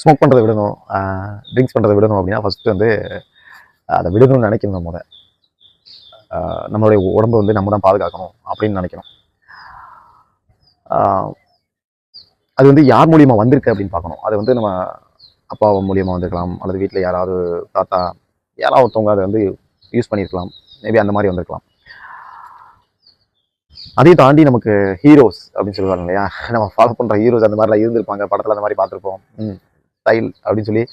Smoke பண்ணுறதை விடணும் drinks பண்ணுறதை விடணும் அப்படின்னா ஃபஸ்ட்டு வந்து அதை விடணும்னு நினைக்கணும் நம்ம நம்மளுடைய உடம்பை வந்து நம்ம தான் பாதுகாக்கணும் அப்படின்னு நினைக்கணும். அது வந்து யார் மூலியமாக வந்திருக்கு அப்படின்னு பார்க்கணும். அது வந்து நம்ம அப்பா மூலியமாக வந்திருக்கலாம் அல்லது வீட்டில் யாராவது தாத்தா யாராவது ஒருத்தவங்க அதை வந்து யூஸ் பண்ணியிருக்கலாம். மேபி அந்த மாதிரி வந்திருக்கலாம். அதையும் தாண்டி நமக்கு ஹீரோஸ் அப்படின்னு சொல்லுவாங்க இல்லையா? நம்ம ஃபாலோ பண்ணுற ஹீரோஸ் அந்த மாதிரிலாம் இருந்திருப்பாங்க படத்தில் அந்த மாதிரி பார்த்துருப்போம். ம். ஸ்டைல் அப்படின்னு சொல்லி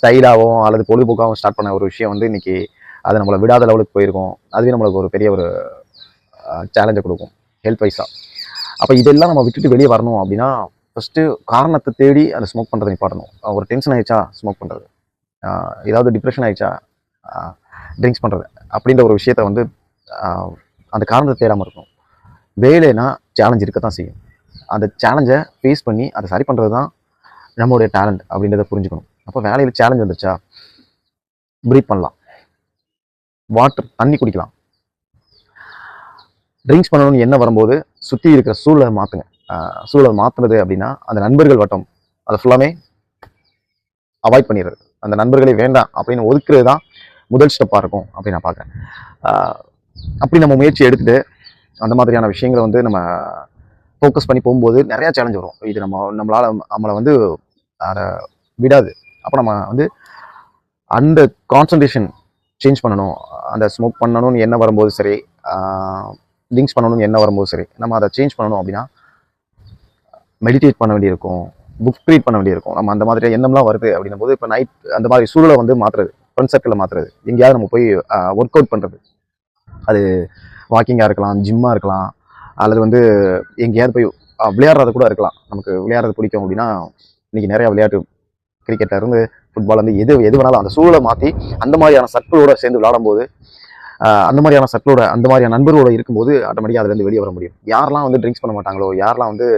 ஸ்டைலாகவும் அல்லது பொழுதுபோக்காகவும் ஸ்டார்ட் பண்ண ஒரு விஷயம் வந்து இன்னைக்கு அது நம்மளை விடாத லெவலுக்கு போயிருக்கும். அதுவே நம்மளுக்கு ஒரு பெரிய ஒரு சேலஞ்சை கொடுக்கும். ஹெல்த் வைஸாக அப்போ இதெல்லாம் நம்ம விட்டுட்டு வெளியே வரணும் அப்படின்னா ஃபஸ்ட்டு காரணத்தை தேடி அந்த ஸ்மோக் பண்ணுறதை நிப்பாட்டணும். ஒரு டென்ஷன் ஆயிடுச்சா ஸ்மோக் பண்ணுறது ஏதாவது டிப்ரெஷன் ஆயிடுச்சா ட்ரிங்க்ஸ் பண்ணுறது அப்படின்ற ஒரு விஷயத்த வந்து அந்த காரணத்தை தேடாமல் இருக்கணும். வேலைனா சேலஞ்ச் இருக்க தான் செய்யும். அந்த சேலஞ்சை ஃபேஸ் பண்ணி அதை சரி பண்ணுறது தான் நம்மளுடைய டேலண்ட் அப்படின்றத புரிஞ்சுக்கணும். அப்போ வேலையில் சேலஞ்ச் வந்துருச்சா? ப்ரீத் பண்ணலாம். வாட்டர் தண்ணி குடிக்கலாம். ட்ரிங்க்ஸ் பண்ணணும்னு என்ன வரும்போது சுற்றி இருக்கிற சூழலை மாற்றுங்க சூழலை மாற்றுறது அப்படின்னா அந்த நண்பர்கள் வட்டம் அதை ஃபுல்லாமே அவாய்ட் பண்ணிடுறது. அந்த நண்பர்களே வேண்டாம் அப்படின்னு ஒதுக்குறது தான் முதல் ஸ்டெப்பாக இருக்கும் அப்படின்னு நான் பார்க்குறேன். அப்படி நம்ம முயற்சி எடுத்துகிட்டு அந்த மாதிரியான விஷயங்களை வந்து நம்ம ஃபோக்கஸ் பண்ணி போகும்போது நிறையா சேலஞ்ச் வரும். இது நம்ம நம்மளால் நம்மளை வந்து அதை விடாது. அப்போ நம்ம வந்து அந்த கான்சன்ட்ரேஷன் சேஞ்ச் பண்ணணும். அந்த ஸ்மோக் பண்ணணும்னு என்ன வரும்போது சரி ட்ரிங்க்ஸ் பண்ணணும்னு என்ன வரும்போது சரி நம்ம அதை சேஞ்ச் பண்ணணும் அப்படின்னா மெடிடேட் பண்ண வேண்டியிருக்கும். புக் ரீட் பண்ண வேண்டியிருக்கும். நம்ம அந்த மாதிரி எண்ணம்லாம் வருது அப்படின்னும் போது இப்போ நைட் அந்த மாதிரி சூழலை வந்து மாற்றுறது ஃப்ரெண்ட் சர்க்கிளில் மாற்றுறது எங்கேயாவது நம்ம போய் ஒர்க் அவுட் பண்ணுறது அது வாக்கிங்காக இருக்கலாம் ஜிம்மாக இருக்கலாம் அல்லது வந்து எங்கேயாவது போய் விளையாடுறது கூட இருக்கலாம். நமக்கு விளையாடுறது பிடிக்கும் அப்படின்னா இன்னைக்கு நிறையா விளையாட்டு கிரிக்கெட்டில் இருந்து ஃபுட்பால் வந்து எது எது வேணாலும் அந்த சூழலை மாற்றி அந்த மாதிரியான சர்க்கிளோட சேர்ந்து விளாடும்போது அந்த மாதிரியான சர்க்கிளோட அந்த மாதிரியான நண்பர்களோட இருக்கும்போது ஆட்டோமேட்டிக்காக அதுலேருந்து வெளியே வர முடியும். யாரெல்லாம் வந்து ட்ரிங்க்ஸ் பண்ண மாட்டாங்களோ யாரெல்லாம் வந்து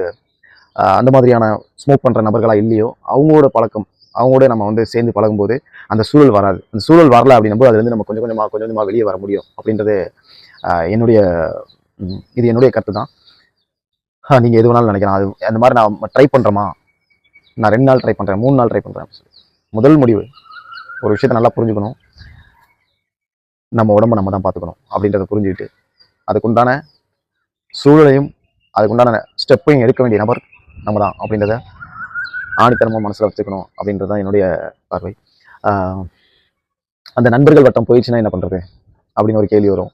அந்த மாதிரியான ஸ்மோக் பண்ணுற நபர்களாக இல்லையோ அவங்களோட பழக்கம் அவங்களோட நம்ம வந்து சேர்ந்து பழகும்போது அந்த சூழல் வராது. அந்த சூழல் வரல அப்படின்னும்போது அதுலேருந்து நம்ம கொஞ்சம் கொஞ்சமாக கொஞ்சம் கொஞ்சமாக வெளியே வர முடியும் அப்படின்றது என்னுடைய இது என்னுடைய கருத்து தான் நீங்கள் எது வேணாலும் நினைக்கலாம். அது அந்த மாதிரி நான் ட்ரை பண்ணுறோமா நான் ரெண்டு நாள் ட்ரை பண்ணுறேன் மூணு நாள் ட்ரை பண்ணுறேன் முதல் முடிவு ஒரு விஷயத்தை நல்லா புரிஞ்சுக்கணும். நம்ம உடம்ப நம்ம தான் பார்த்துக்கணும் அப்படின்றத புரிஞ்சுக்கிட்டு அதுக்குண்டான சூழலையும் அதுக்குண்டான ஸ்டெப்பையும் எடுக்க வேண்டிய நபர் நம்ம தான் அப்படின்றத ஆணித்தனமாக மனசில் வச்சுக்கணும் அப்படின்றது தான் என்னுடைய பார்வை. அந்த நண்பர்கள் வட்டம் போயிடுச்சுன்னா என்ன பண்ணுறது அப்படின்னு ஒரு கேள்வி வரும்.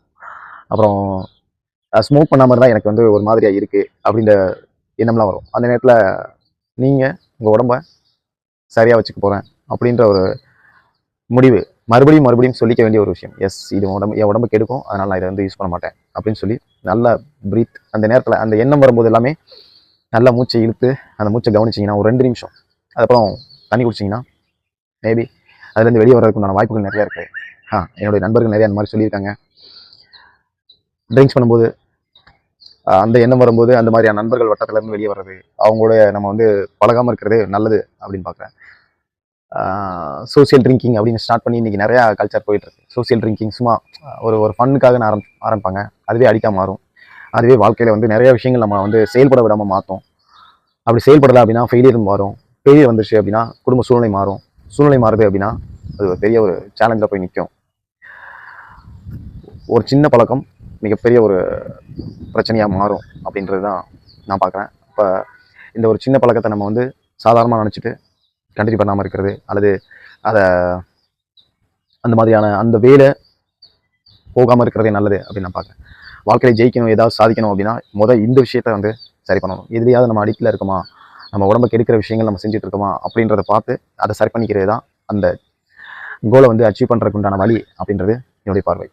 அப்புறம் ஸ்மோக் பண்ணாமல் இருந்தால் எனக்கு வந்து ஒரு மாதிரியாக இருக்குது அப்படின்ற எண்ணம்லாம் வரும். அந்த நேரத்தில் நீங்கள் உங்கள் உடம்ப சரியாக வச்சுக்க போகிறேன் அப்படின்ற ஒரு முடிவு. மறுபடியும் மறுபடியும் சொல்லிக்க வேண்டிய ஒரு விஷயம். எஸ் இது உடம்பு என் உடம்பு கெடுக்கும் அதனால் நான் இதை வந்து யூஸ் பண்ண மாட்டேன் அப்படின்னு சொல்லி நல்லா ப்ரீத் அந்த நேரத்தில் அந்த எண்ணம் வரும்போது எல்லாமே நல்லா மூச்சை இழுத்து அந்த மூச்சை கவனிச்சிங்கன்னா ஒரு ரெண்டு நிமிஷம். அதுக்கப்புறம் தண்ணி குடிச்சிங்கன்னா மேபி அதுலேருந்து வெளியே வர்றதுக்குண்டான வாய்ப்புகள் நிறையா இருக்குது ஆ என்னுடைய நண்பர்கள் நிறையா அந்த மாதிரி சொல்லியிருக்காங்க. ட்ரிங்க்ஸ் பண்ணும்போது அந்த எண்ணம் வரும்போது அந்த மாதிரியான நண்பர்கள் வட்டத்திலேருந்து வெளியே வர்றது அவங்களோட நம்ம வந்து பழகாமல் இருக்கிறது நல்லது அப்படின்னு பார்க்குறேன் சோசியல் ட்ரிங்கிங் அப்படின்னு ஸ்டார்ட் பண்ணி இன்றைக்கி நிறையா கல்ச்சர் போயிட்டு இருக்கு. சோசியல் ட்ரிங்கிங் சும்மா ஒரு ஒரு ஃபன்னுக்காக ஆரம் ஆரம்பிப்பாங்க. அதுவே அடிக்க மாறும். அதுவே வாழ்க்கையில் வந்து நிறைய விஷயங்கள் நம்ம வந்து செயல்பட விடாமல் மாற்றும் அப்படி செயல்படலை அப்படின்னா ஃபெயிலியர் மாறும். ஃபெயிலியர் வந்துருச்சு அப்படின்னா குடும்ப சூழ்நிலை மாறும். சூழ்நிலை மாறுது அப்படின்னா அது ஒரு பெரிய ஒரு சேலஞ்சில் போய் நிற்கும் ஒரு சின்ன பழக்கம் மிகப்பெரிய ஒரு பிரச்சனையாக மாறும் அப்படின்றது தான் நான் பார்க்குறேன். இப்போ இந்த ஒரு சின்ன பழக்கத்தை நம்ம வந்து சாதாரணமாக நினச்சிட்டு கண்டினியூ பண்ணாமல் இருக்கிறது அல்லது அதை அந்த மாதிரியான அந்த வேலை போகாமல் இருக்கிறதே நல்லது அப்படின்னு நான் பார்க்குறேன். வாழ்க்கையில் ஜெயிக்கணும் ஏதாவது சாதிக்கணும் அப்படின்னா முதல் இந்த விஷயத்த வந்து சரி பண்ணணும். எதுலையாவது நம்ம அடிப்பில் இருக்கோமா நம்ம உடம்புக்கு எடுக்கிற விஷயங்கள் நம்ம செஞ்சுட்டு இருக்கோமா அப்படின்றத பார்த்து அதை சரி பண்ணிக்கிறது தான் அந்த கோலை வந்து அச்சீவ் பண்ணுறதுக்கு உண்டான வழி அப்படின்றது என்னுடைய பார்வை.